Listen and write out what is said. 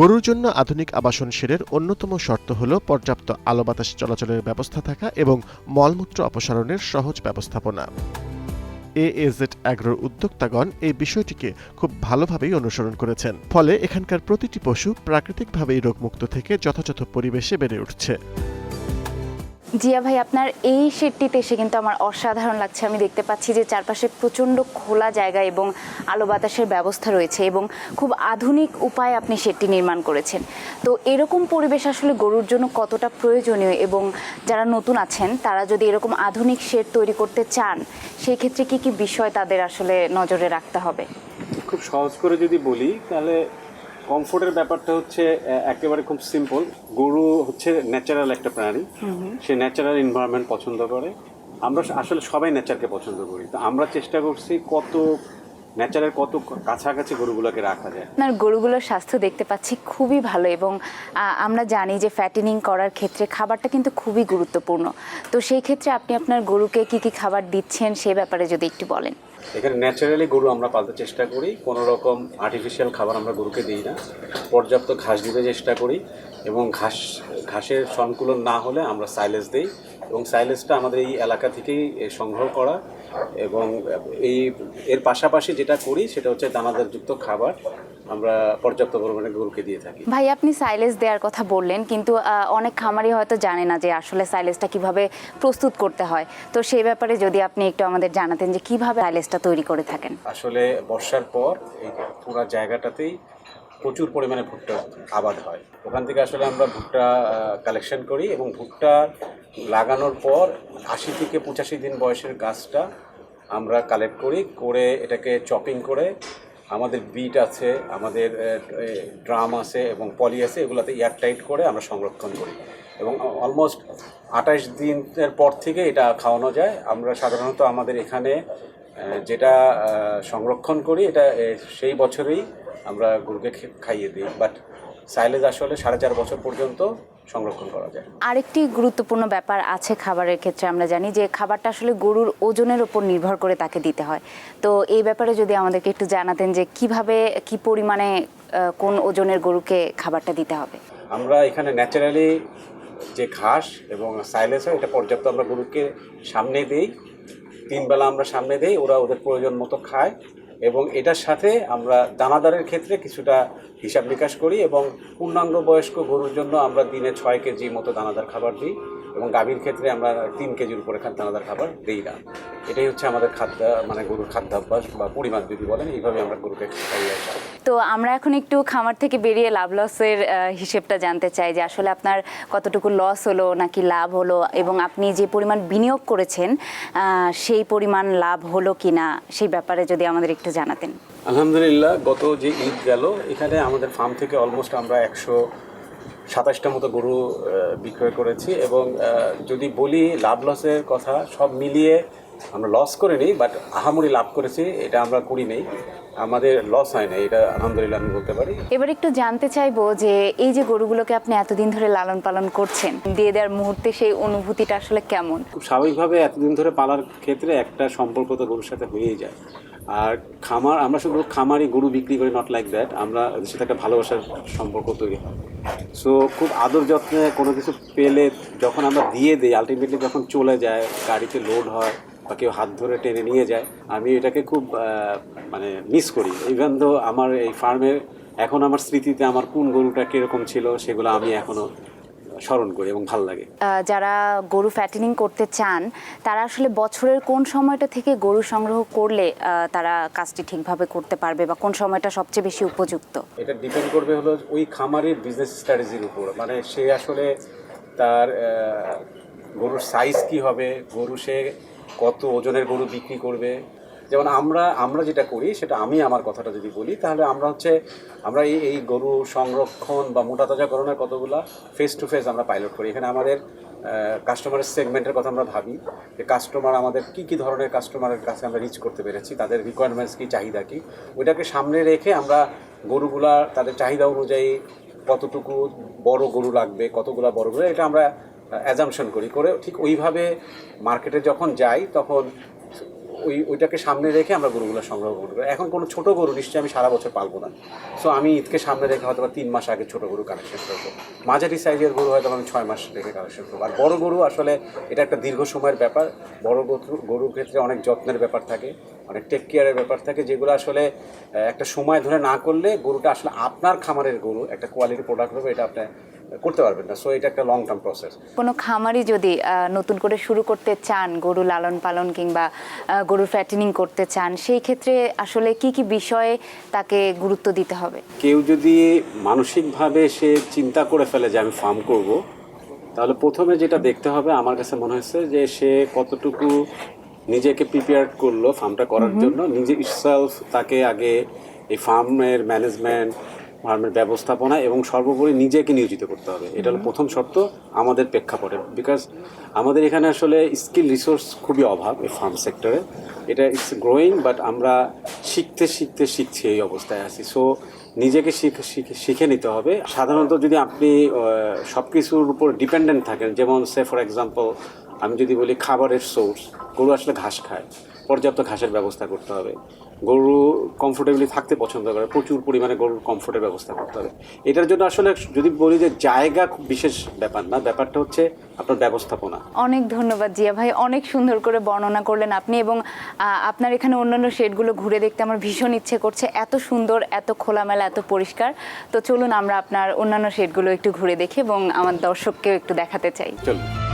গরুর জন্য আধুনিক আবাসন সেরের অন্যতম শর্ত হল পর্যাপ্ত আলো বাতাস চলাচলের ব্যবস্থা থাকা এবং মলমূত্র অপসারণের সহজ ব্যবস্থাপনা। এ এএজেড অ্যাগ্রোর উদ্যোক্তাগণ এই বিষয়টিকে খুব ভালোভাবেই অনুসরণ করেছেন। ফলে এখানকার প্রতিটি পশু প্রাকৃতিকভাবেই রোগমুক্ত থেকে যথাযথ পরিবেশে বেড়ে উঠছে। জিয়া ভাই, আপনার এই শেডটিতে এসে কিন্তু আমার অসাধারণ লাগছে। আমি দেখতে পাচ্ছি যে চারপাশে প্রচণ্ড খোলা জায়গা এবং আলো বাতাসের ব্যবস্থা রয়েছে এবং খুব আধুনিক উপায়ে আপনি শেডটি নির্মাণ করেছেন। তো এরকম পরিবেশ আসলে গরুর জন্য কতটা প্রয়োজনীয় এবং যারা নতুন আছেন, তারা যদি এরকম আধুনিক শেড তৈরি করতে চান, সেই ক্ষেত্রে কি কি বিষয় তাদের আসলে নজরে রাখতে হবে? খুব সহজ করে যদি বলি, তাহলে কমফোর্টের ব্যাপারটা হচ্ছে একেবারে খুব সিম্পল গরু হচ্ছে ন্যাচারাল একটা প্রাণী। সে ন্যাচারাল এনভায়রনমেন্ট পছন্দ করে। আমরা আসলে সবাই নেচারকে পছন্দ করি। তো আমরা চেষ্টা করছি কত ন্যাচারের কত কাছাকাছি গরুগুলোকে রাখা যায়? আপনার গরুগুলোর স্বাস্থ্য দেখতে পাচ্ছি খুবই ভালো এবং আমরা জানি যে ফ্যাটেনিং করার ক্ষেত্রে খাবারটা কিন্তু খুবই গুরুত্বপূর্ণ। তো সেই ক্ষেত্রে আপনি আপনার গরুকে কি কি খাবার দিচ্ছেন সে ব্যাপারে যদি একটু বলেন। এখানে ন্যাচারালি গরু আমরা পালতে চেষ্টা করি কোনো রকম আর্টিফিশিয়াল খাবার আমরা গরুকে দিই না। পর্যাপ্ত ঘাস দিতে চেষ্টা করি এবং ঘাস ঘাসের সংকুলন না হলে আমরা সাইলেজ দিই। এবং সাইলেজটা আমাদের এই এলাকা থেকেই সংগ্রহ করা এবং এই এর পাশাপাশি যেটা করি সেটা হচ্ছে দানাদারযুক্ত খাবার আমরা পর্যাপ্ত পরিমাণে গরুকে দিয়ে থাকি। ভাই আপনি সাইলেজ দেওয়ার কথা বললেন কিন্তু অনেক খামারি হয়তো জানে না যে আসলে সাইলেজটা কীভাবে প্রস্তুত করতে হয়। তো সেই ব্যাপারে যদি আপনি একটু আমাদের জানাতেন যে কীভাবে সাইলেজটা তৈরি করে থাকেন। আসলে বর্ষার পর এই পুরো জায়গাটাতেই প্রচুর পরিমাণে ভুট্টা আবাদ হয়। ওখান থেকে আসলে আমরা ভুট্টা কালেকশন করি এবং ভুট্টা লাগানোর পর আশি থেকে পঁচাশি দিন বয়সের গাছটা আমরা কালেক্ট করি, করে এটাকে চপিং করে, আমাদের বিট আছে, আমাদের ড্রাম আছে এবং পলি আছে, এগুলোতে এয়ার টাইট করে আমরা সংরক্ষণ করি। এবং অলমোস্ট আঠাশ দিনের পর থেকে এটা খাওয়ানো যায়। আমরা সাধারণত আমাদের এখানে যেটা সংরক্ষণ করি, এটা সেই বছরেই আমরা গরুকে খাইয়ে দিই। বাট সাইলেজ আসলে সাড়ে চার বছর পর্যন্ত সংরক্ষণ করা যায়। আরেকটি গুরুত্বপূর্ণ ব্যাপার আছে খাবারের ক্ষেত্রে আমরা জানি যে খাবারটা আসলে গরুর ওজনের উপর নির্ভর করে তাকে দিতে হয়। তো এই ব্যাপারে যদি আমাদেরকে একটু জানাতেন যে কীভাবে কি পরিমাণে কোন ওজনের গরুকে খাবারটা দিতে হবে? আমরা এখানে ন্যাচারালি যে ঘাস এবং সাইলেজ হয় এটা পর্যাপ্ত আমরা গরুকে সামনে দিই। তিন বেলা আমরা সামনে দিই ওরা ওদের প্রয়োজন মতো খায়। এবং এটার সাথে আমরা দানাদারের ক্ষেত্রে কিছুটা হিসাব নিকাশ করি এবং পূর্ণাঙ্গ বয়স্ক গরুর জন্য আমরা দিনে ছয় কেজি মতো দানাদার খাবার দিই। এবং গাভীর ক্ষেত্রে আমরা তিন কেজির উপরে খাদ্য দানাদার খাবার দিই না। এটাই হচ্ছে আমাদের খাদ্য মানে গরুর খাদ্যাভ্যাস বা পরিমাণ যদি বলেন এইভাবে আমরা গরুকে খাইয়ে তো আমরা এখন একটু খামার থেকে বেরিয়ে লাভ লসের হিসেবটা জানতে চাই যে আসলে আপনার কতটুকু লস হলো নাকি লাভ হলো এবং আপনি যে পরিমাণ বিনিয়োগ করেছেন সেই পরিমাণ লাভ হলো কিনা সেই ব্যাপারে যদি আমাদের একটু জানাতেন। আলহামদুলিল্লাহ গত যে ঈদ গেল এখানে আমাদের ফার্ম থেকে অলমোস্ট আমরা একশো সাতাশটা মতো গরু বিক্রয় করেছি এবং যদি বলি লাভ লসের কথা সব মিলিয়ে আমরা লস করে নিই বাট আহামরি লাভ করেছি এটা আমরা করি নেই। আমাদের লস হয় না এটা আলহামদুলিল্লাহ আমি বলতে পারি। এবার একটু জানতে চাইব যে এই যে গরুগুলোকে আপনি এতদিন ধরে লালন পালন করছেন দিয়ে দেওয়ার মুহূর্তে সেই অনুভূতিটা আসলে কেমন? খুব স্বাভাবিকভাবে এতদিন ধরে পালার ক্ষেত্রে একটা সম্পর্ক তো গরুর সাথে হয়েই যায়। আর খামার, আমরা শুধু খামারই গরু বিক্রি করি নট লাইক দ্যাট আমরা সাথে একটা ভালোবাসার সম্পর্ক তৈরি হয়। সো খুব আদর যত্নে কোনো কিছু পেলে যখন আমরা দিয়ে দিই আলটিমেটলি যখন চলে যায়, গাড়িতে লোড হয় বা কেউ হাত ধরে টেনে নিয়ে যায়, আমি এটাকে খুব মানে মিস করি। ইভেন তো আমার এই ফার্মের এখন আমার স্মৃতিতে আমার কোন গরুটা কীরকম ছিল, সেগুলো আমি এখনও স্মরণ করি এবং ভালো লাগে। যারা গরু ফ্যাটেনিং করতে চান তারা আসলে বছরের কোন সময়টা থেকে গরু সংগ্রহ করলে তারা কাজটি ঠিকভাবে করতে পারবে বা কোন সময়টা সবচেয়ে বেশি উপযুক্ত? এটা ডিপেন্ড করবে হলো ওই খামারের বিজনেস স্ট্র্যাটেজির উপর। মানে সে আসলে তার গরুর সাইজ কি হবে গরু সে কত ওজনের গরু বিক্রি করবে যেমন আমরা আমরা যেটা করি, সেটা আমি আমার কথাটা যদি বলি, তাহলে আমরা হচ্ছে, আমরা এই এই গরু সংরক্ষণ বা মোটা তাজাকরণের কতগুলা ফেস টু ফেস আমরা পাইলট করি। এখানে আমাদের কাস্টমারের সেগমেন্টের কথা আমরা ভাবি যে কাস্টমার আমাদের কি কি ধরনের কাস্টমারের কাছে আমরা রিচ করতে পেরেছি, তাদের রিকোয়ারমেন্টস কী, চাহিদা কী, ওইটাকে সামনে রেখে আমরা গরুগুলা, তাদের চাহিদা অনুযায়ী কতটুকু বড় গরু লাগবে, কতগুলা বড় গরু এটা আমরা অ্যাজামশন করি। করে ঠিক ওইভাবে মার্কেটে যখন যাই, তখন ওই, ওইটাকে সামনে রেখে আমরা গরুগুলো সংগ্রহ করব। এখন কোনো ছোট গরু নিশ্চয়ই আমি সারা বছর পালবো না। সো আমি ঈদকে সামনে রেখে হয়তো তিন মাস আগে ছোটো গরু কালেকশন করব। মাঝারি সাইজের গরু হয়তো আমি ছয় মাস রেখে কালেকশন করব। আর বড় গরু আসলে এটা একটা দীর্ঘ সময়ের ব্যাপার। বড় গরু, গরুর ক্ষেত্রে অনেক যত্নের ব্যাপার থাকে। অনেক টেক কেয়ারের ব্যাপার থাকে যেগুলো আসলে একটা সময় ধরে না করলে গরুটা আসলে আপনার খামারের গরু একটা কোয়ালিটি প্রোডাক্ট হবে এটা আপনি করতে পারবেন না। সো এটা একটা লং টার্ম প্রসেস কোনো খামারি যদি নতুন করে শুরু করতে চান গরু লালন পালন কিংবা গরুর ফ্যাটেনিং করতে চান সেই ক্ষেত্রে আসলে কি কি বিষয়ে তাকে গুরুত্ব দিতে হবে? কেউ যদি মানসিকভাবে সে চিন্তা করে ফেলে যে আমি ফার্ম করব তাহলে প্রথমে যেটা দেখতে হবে আমার কাছে মনে হচ্ছে যে সে কতটুকু নিজেকে প্রিপেয়ার করল ফার্মটা করার জন্য। নিজে ইটসেলফ তাকে আগে এই ফার্মের ম্যানেজমেন্ট ফার্মের ব্যবস্থাপনা এবং সর্বোপরি নিজেকে নিয়োজিত করতে হবে। এটা হলো প্রথম শর্ত আমাদের প্রেক্ষাপটে। বিকজ আমাদের এখানে আসলে স্কিল রিসোর্স খুবই অভাব এই ফার্ম সেক্টরে এটা ইটস গ্রোয়িং বাট আমরা শিখতে শিখতে শিখছি এই অবস্থায় আছি। সো নিজেকে শিখে শিখে শিখে নিতে হবে। সাধারণত যদি আপনি সব কিছুর উপর ডিপেন্ডেন্ট থাকেন যেমন সে ফর এক্সাম্পল আমি যদি বলি খাবারের সোর্স গরু আসলে ঘাস খায়। পর্যাপ্ত ঘাসের ব্যবস্থা করতে হবে। গরু কমফোর্টেবলি থাকতে পছন্দ করে প্রচুর পরিমাণে গরুর কমফোর্টের ব্যবস্থা করতে হবে। এটার জন্য আসলে যদি বলি যে জায়গা খুব বিশেষ ব্যাপার না ব্যাপারটা হচ্ছে আপনার ব্যবস্থাপনা। অনেক ধন্যবাদ জিয়া ভাই অনেক সুন্দর করে বর্ণনা করলেন আপনি এবং আপনার এখানে অন্যান্য শেডগুলো ঘুরে দেখতে আমার ভীষণ ইচ্ছে করছে। এত সুন্দর এত খোলামেলা এত পরিষ্কার। তো চলুন আমরা আপনার অন্যান্য শেডগুলো একটু ঘুরে দেখি এবং আমার দর্শককেও একটু দেখাতে চাই। চলুন।